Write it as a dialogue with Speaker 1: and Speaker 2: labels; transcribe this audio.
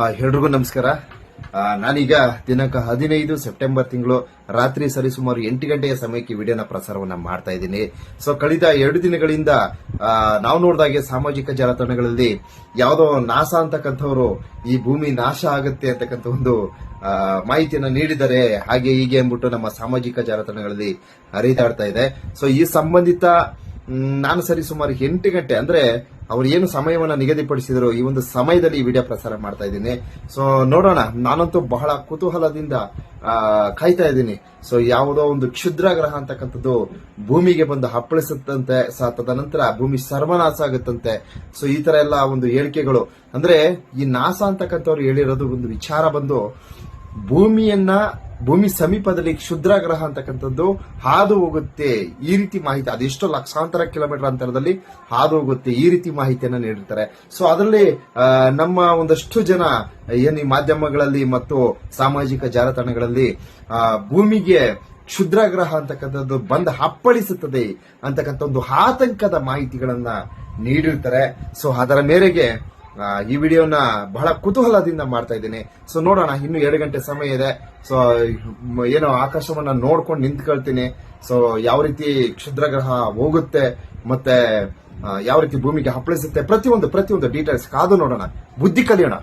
Speaker 1: ಎಲ್ರಿಗೂ ನಮಸ್ಕಾರ. ನಾನೀಗ ದಿನಾಂಕ ಹದಿನೈದು ಸೆಪ್ಟೆಂಬರ್ ತಿಂಗಳು ರಾತ್ರಿ ಸರಿಸುಮಾರು ಎಂಟು ಗಂಟೆಯ ಸಮಯಕ್ಕೆ ವಿಡಿಯೋನ ಪ್ರಸಾರವನ್ನು ಮಾಡ್ತಾ ಇದ್ದೀನಿ. ಸೊ ಕಳೆದ ಎರಡು ದಿನಗಳಿಂದ ನಾವು ನೋಡಿದಾಗೆ ಸಾಮಾಜಿಕ ಜಾಲತಾಣಗಳಲ್ಲಿ ಯಾವುದೋ ನಾಸ ಅಂತಕ್ಕಂಥವರು ಈ ಭೂಮಿ ನಾಶ ಆಗುತ್ತೆ ಅಂತಕ್ಕಂಥ ಒಂದು ಮಾಹಿತಿಯನ್ನು ನೀಡಿದರೆ ಹಾಗೆ ಹೀಗೆ ಅಂದ್ಬಿಟ್ಟು ನಮ್ಮ ಸಾಮಾಜಿಕ ಜಾಲತಾಣಗಳಲ್ಲಿ ಹರಿದಾಡ್ತಾ ಇದೆ. ಸೊ ಈ ಸಂಬಂಧಿತ ನಾನು ಸರಿ ಸುಮಾರು ಎಂಟು ಗಂಟೆ, ಅಂದ್ರೆ ಅವ್ರು ಏನು ಸಮಯವನ್ನ ನಿಗದಿಪಡಿಸಿದ್ರು, ಈ ಒಂದು ಸಮಯದಲ್ಲಿ ಈ ವಿಡಿಯೋ ಪ್ರಸಾರ ಮಾಡ್ತಾ ಇದ್ದೀನಿ. ಸೊ ನೋಡೋಣ. ನಾನಂತೂ ಬಹಳ ಕುತೂಹಲದಿಂದ ಕಾಯ್ತಾ ಇದ್ದೀನಿ. ಸೊ ಯಾವುದೋ ಒಂದು ಕ್ಷುದ್ರ ಗ್ರಹ ಅಂತಕ್ಕಂಥದ್ದು ಭೂಮಿಗೆ ಬಂದು ಹಪ್ಪಳಿಸುತ್ತಂತೆ ತದನಂತರ ಭೂಮಿ ಸರ್ವನಾಶ ಆಗುತ್ತಂತೆ. ಸೊ ಈ ತರ ಎಲ್ಲ ಒಂದು ಹೇಳಿಕೆಗಳು. ಅಂದ್ರೆ, ಈ ನಾಸ ಅಂತಕ್ಕಂಥವ್ರು ಹೇಳಿರೋದು ಒಂದು ವಿಚಾರ ಬಂದು, ಭೂಮಿಯನ್ನ ಭೂಮಿ ಸಮೀಪದಲ್ಲಿ ಕ್ಷುದ್ರ ಗ್ರಹ ಅಂತಕ್ಕಂಥದ್ದು ಹಾದು ಹೋಗುತ್ತೆ ಈ ರೀತಿ ಮಾಹಿತಿ ಅದೆಷ್ಟೋ ಲಕ್ಷಾಂತರ ಕಿಲೋಮೀಟರ್ ಅಂತರದಲ್ಲಿ ಹಾದು ಹೋಗುತ್ತೆ ಈ ರೀತಿ ಮಾಹಿತಿಯನ್ನು ನೀಡಿರ್ತಾರೆ. ಸೊ ಅದರಲ್ಲಿ ನಮ್ಮ ಒಂದಷ್ಟು ಜನ, ಏನು ಈ ಮಾಧ್ಯಮಗಳಲ್ಲಿ ಮತ್ತು ಸಾಮಾಜಿಕ ಜಾಲತಾಣಗಳಲ್ಲಿ ಭೂಮಿಗೆ ಕ್ಷುದ್ರ ಗ್ರಹ ಅಂತಕ್ಕಂಥದ್ದು ಬಂದ್ ಹಪ್ಪಳಿಸುತ್ತದೆ ಅಂತಕ್ಕಂಥ ಒಂದು ಆತಂಕದ ಮಾಹಿತಿಗಳನ್ನ ನೀಡಿರ್ತಾರೆ. ಸೊ ಅದರ ಮೇರೆಗೆ ಈ ವಿಡಿಯೋನ ಬಹಳ ಕುತೂಹಲದಿಂದ ಮಾಡ್ತಾ ಇದ್ದೀನಿ. ಸೊ ನೋಡೋಣ, ಇನ್ನು ಎರಡು ಗಂಟೆ ಸಮಯ ಇದೆ. ಸೊ ಏನು ಆಕಾಶವನ್ನ ನೋಡ್ಕೊಂಡು ನಿಂತ್ಕೊಳ್ತೀನಿ. ಸೊ ಯಾವ ರೀತಿ ಕ್ಷುದ್ರಗ್ರಹ ಹೋಗುತ್ತೆ, ಮತ್ತೆ ಯಾವ ರೀತಿ ಭೂಮಿಗೆ ಹಪ್ಪಳಿಸುತ್ತೆ, ಪ್ರತಿಯೊಂದು ಪ್ರತಿಯೊಂದು ಡೀಟೇಲ್ಸ್ ಕಾದು ನೋಡೋಣ. ಬುದ್ಧಿ ಕಲಿಯೋಣ.